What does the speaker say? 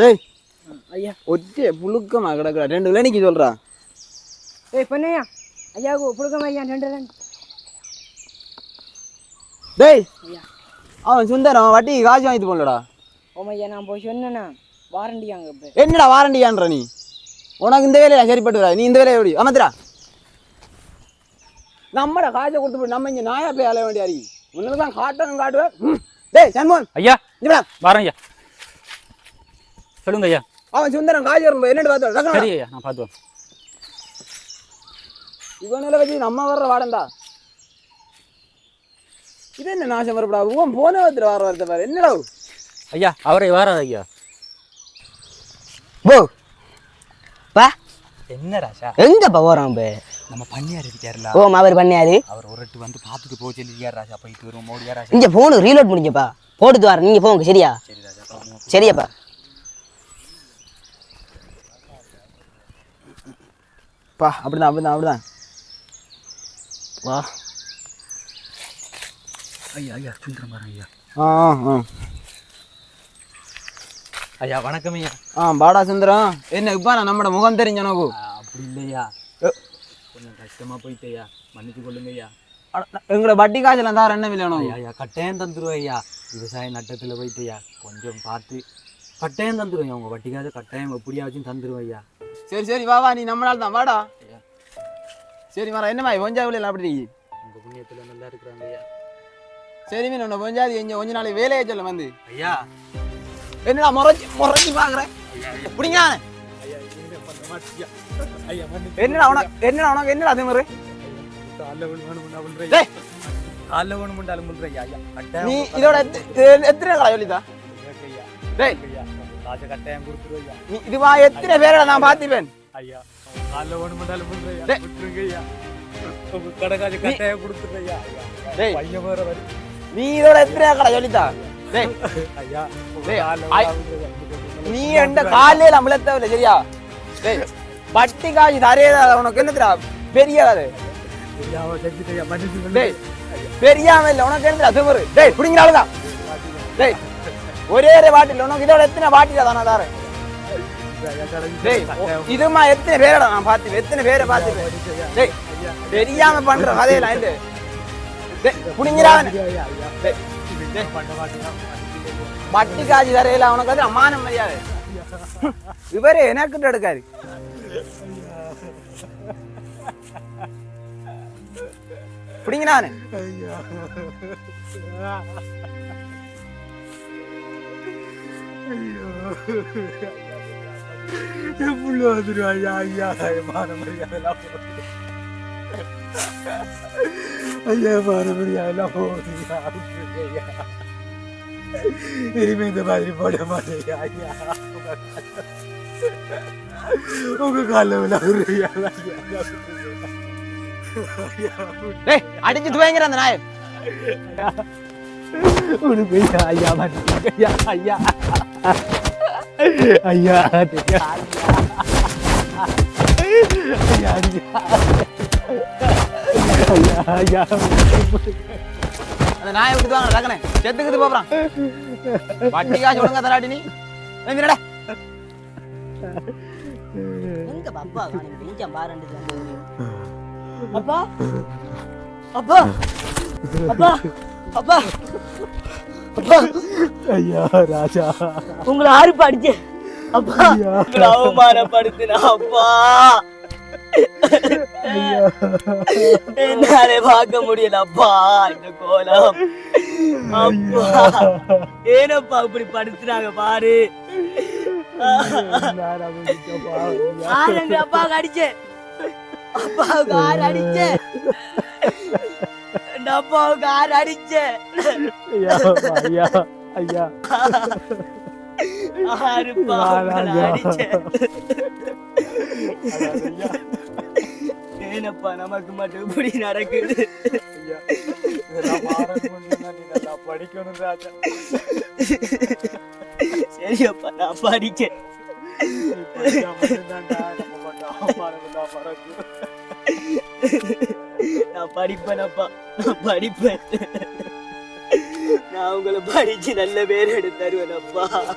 டேய் ஐயா. ஒற்றை புழுக்கமா கிடக்குறா ரெண்டு விலைக்கு சொல்றா. ஏய் பொண்ணையா? ஐயாவுக்கு புழுக்கம் ஐயா ரெண்டு ரெண்டு டேய். ஐயா. அவன் சுந்தரம் வட்டிக்கு காசு வாங்கிட்டு போனலடா ஓம் ஐயா நான் போய் சொன்னேண்ணா வாரண்டி அங்கே இப்போ என்னடா வாரண்டியான்ற நீ? உனக்கு இந்த வேலையில சரிப்பட்டு நீ இந்த வேலையை எப்படி? அமர்த்துடா நம்மட காசை கொடுத்து நம்ம இங்க நாயா போய் அலைய வேண்டிய அறிவி உனக்கு தான் காட்டணும் காட்டுவேன். டேய் சண்முகன் ஐயா. வரேன் ஐயா. சொல்லுங்க ஐயா அவன் சுந்தரம் காசு வரும்போது என்னட்டு பார்த்து சரி ஐயா நான் பார்த்து வரேன் இவனில வச்சு நம்ம வர்ற வாடண்டா இது என்ன நாசம் வரப்படா உன் போன ஒருத்தர் வர வரத பாரு. என்னடா ஐயா அவரை வராது ஐயா. போ. பா என்ன ராஜா எங்கப்பா போறோம் இப்போ நம்ம பண்ணியார் இருக்காருல ஓ அவர் பண்ணியாரு அவர் ஒரு ரெட்டு வந்து பார்த்துட்டு போக சொல்லிருக்கார் ராஜா போயிட்டு வருவோம் மோடியா ராஜா இங்க போனு ரீலோட் முடிஞ்சப்பா. போட்டுட்டு வரேன். நீங்க போங்க சரியா? சரி ராஜா. சரியாப்பா. பா அப்படிதான் அப்படிதான் அப்படிதான். வா. ஐயா ஐயா சுந்தரம் வரேன் ஐயா. ஆ ஆ, ஐயா வணக்கம் ஐயா. ஆ பாடா சுந்தரம். என்ன இப்ப நான் நம்மட முகம் தெரிஞ்ச உனக்கு ஆ, அப்படி இல்லையா கொஞ்சம் கஷ்டமா போயிட்டு ஐயா. மன்னிச்சு கொள்ளுங்க ஐயா. எங்களோட வட்டி காசுல தான் என்ன இல்லை ஐயா ஐயா கட்டாயம் தந்துருவோம் ஐயா. விவசாய நட்டத்தில் போயிட்டு ஐயா. கொஞ்சம் பார்த்து. கட்டாயம் தந்துருவோம் உங்க வட்டிக்காக கட்டாயம் எப்படியாச்சும் தந்துருவோம் ஐயா. சரி சரி வா வா நீ நம்மளால தான் வாடா. சரி மரம் என்ன மாதிரி கொஞ்சா விளையாட அப்படி இருக்கு உங்க புண்ணியத்துல நல்லா இருக்கிறாங்க ஐயா. சரி மீன் உன்னை கொஞ்சாது எங்க கொஞ்ச நாளைக்கு வேலையை சொல்ல வந்து. ஐயா. என்னடா முறைச்சி முறைச்சி பாக்குறேன் பிடிங்க. ஐயா என்ன பண்ண மாட்டியா? ஐயா மன்னிச்சு என்னடா உனக்கு என்னடா உனக்கு என்னடா அப்படின்ற டேய். காலைல ஒண்ணு முண்டாலும் பண்ற ஐயா. நீ இதோட எத்தனை கடை சொல்லிதா டேய். இதுவா எத்தனை பேரை நான் பார்த்துப்பேன் ஐயா காலைல முண்டாலும் பண்ற ஐயா டேய். விட்டுருங்க ஐயா உங்க கடை காசு கட்டாயம் கொடுத்துருவேன் ஐயா ஐயா டேய். பையன் வேற வரி நீ இதோட எத்தனை கடை சொல்லித்தா டேய் ஐயா ஐயா. நீ எந்த காலையில அமிழத்தவில்லை சரியா டேய் பட்டி காசு தரையதா உனக்கு என்னதுடா பெரிய அது ஐயா பெரியாம இல்ல உனக்கு என்னடா திமிரு டேய் பிடிங்கிற ஆளுதான் டேய் ஒரே ஒரே பாட்டில் உனக்கு இதோட எத்தனை பாட்டில தானே ஓ- இதுமா எத்தனை பேரடா நான் பார்த்து எத்தனை பேரை டேய் தெரியாம பண்ற கதையில டேய் டேய், வட்டி காஜி தரையில உனக்கு அது அம்மான மரியாதை. இவரே எனக்கு எடுக்காரு? பிடிங்கிறானு எவ்வளோ வந்துடும் ஐயா ஐயா மான மரியாதைலாம் போகுது ஐயா மான மரியாதைலாம் போகுது ஐயா விட்டுருங்க ஐயா இனிமே இந்த மாதிரி போட மாட்டேன் ஐயா உங்க காலில் விளாடுறேன் ஐயா ஐயா டேய் அடிச்சு துவங்கிற அந்த நாய் உனக்கு ஐயா ஐயா மாட்டேங்க ஐயா ஐயா ஐயா ஐயா ஐயா ஐயா அந்த நாயை விட்டு வாங்க டக்குனே செத்துக்குது போறான் வட்டி சொல்லுங்க தராடி நீ என்னடா எங்க அப்பா இங்க பாருண்டு அப்பா அப்பா அப்பா அப்பா அப்பா. ஐயா ராஜா. உங்களை ஆறு படிச்சு அப்பா. அவமானப்படுத்தினா அப்பா. என்னாலே பார்க்க முடியல அப்பா. இந்த கோலம். அப்பா. ஏனப்பா இப்படி படுத்துறாங்க பாரு. அப்பாவுக்கு அடிச்சேன். ஆறு அடிச்சேன். இந்த அப்பாவுக்கு ஆறு அடிச்சேன் ஐயா ஐயா ஆறு அடிச்சேன் ஏனப்பா நமக்கு மட்டும் இப்படி நடக்குது படிக்கணும் ராஜா சரியப்பா நான் படிக்கேன் நான் படிப்பேனப்பா. நான் படிப்பேன். நான் உங்களை படிச்சு நல்ல பேர் எடுத்து தருவேனப்பா.